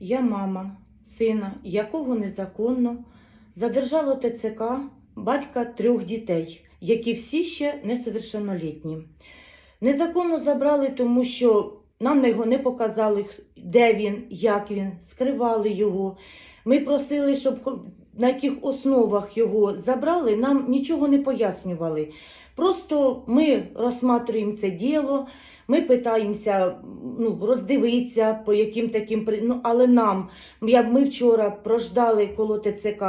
Я мама сина, якого незаконно задержало ТЦК батька трьох дітей, які всі ще несовершеннолітні. Незаконно забрали, тому що нам його не показали, де він, як він, скривали його. Ми просили, щоб на яких основах його забрали, нам нічого не пояснювали. Просто ми розсматриваємо це діло, ми питаємося ну, роздивитися, по яким таким ну, але нам, я, ми вчора прождали коло ТЦК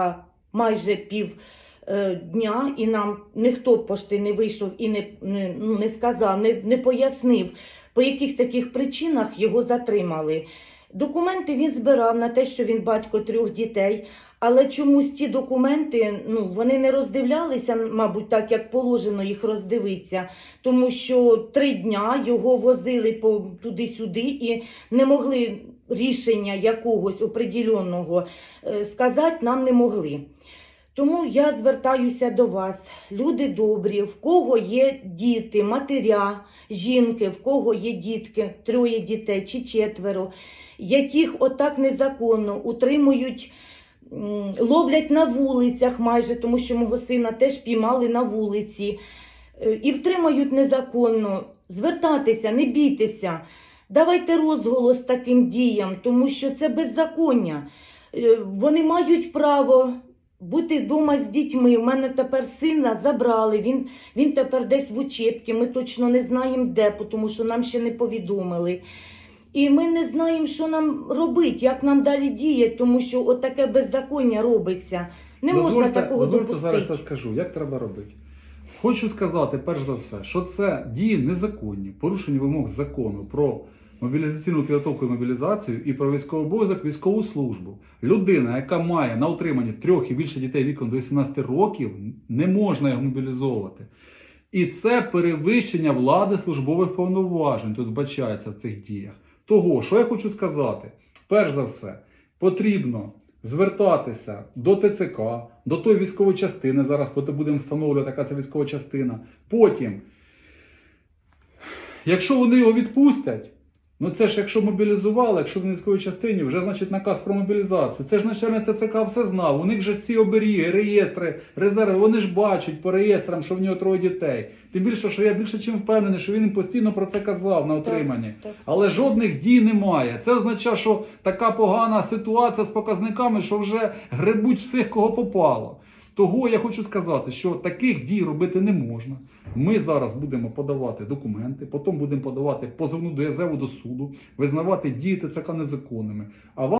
майже пів е, дня, і нам ніхто пошти не вийшов і не, не, ну, не сказав, не, не пояснив, по яких таких причинах його затримали. Документи він збирав на те, що він батько трьох дітей, але чомусь ті документи ну, вони не роздивлялися, мабуть, так як положено їх роздивитися, тому що три дня його возили по туди-сюди і не могли рішення якогось определеного е, сказати нам не могли. Тому я звертаюся до вас, люди добрі, в кого є діти, матеря, жінки, в кого є дітки, троє дітей чи четверо, яких отак незаконно утримують, ловлять на вулицях майже, тому що мого сина теж піймали на вулиці, е, і втримають незаконно. Звертатися, не бійтеся. Давайте розголос таким діям, тому що це беззаконня. Е, Вони мають право бути вдома з дітьми. У мене тепер сина забрали. Він, він тепер десь в учебці. Ми точно не знаємо де, тому що нам ще не повідомили. І ми не знаємо, що нам робити, як нам далі діяти, тому що отаке беззаконня робиться. Не можна такого дозвольте допустити. зараз я скажу, як треба робити. Хочу сказати, перш за все, що це дії незаконні, порушення вимог закону про мобілізаційну підготовку і мобілізацію і про військовий обов'язок військову службу. Людина, яка має на утриманні трьох і більше дітей віком до 18 років, не можна його мобілізовувати. І це перевищення влади службових повноважень тут вбачається в цих діях. Того, що я хочу сказати, перш за все, потрібно звертатися до ТЦК, до тої військової частини. Зараз будемо встановлювати, яка це військова частина. Потім, якщо вони його відпустять, ну це ж якщо мобілізували, якщо в військовій частині, вже значить наказ про мобілізацію. Це ж начальник ТЦК все знав. У них же ці оберіги, реєстри, резерви, вони ж бачать по реєстрам, що в нього троє дітей. Тим більше, що я більше чим впевнений, що він їм постійно про це казав на отриманні. Але жодних дій немає. Це означає, що така погана ситуація з показниками, що вже гребуть всіх, кого попало. Того я хочу сказати, що таких дій робити не можна. Ми зараз будемо подавати документи, потім будемо подавати позовну до ЄЗЕВу до суду, визнавати дії ТЦК незаконними. А вам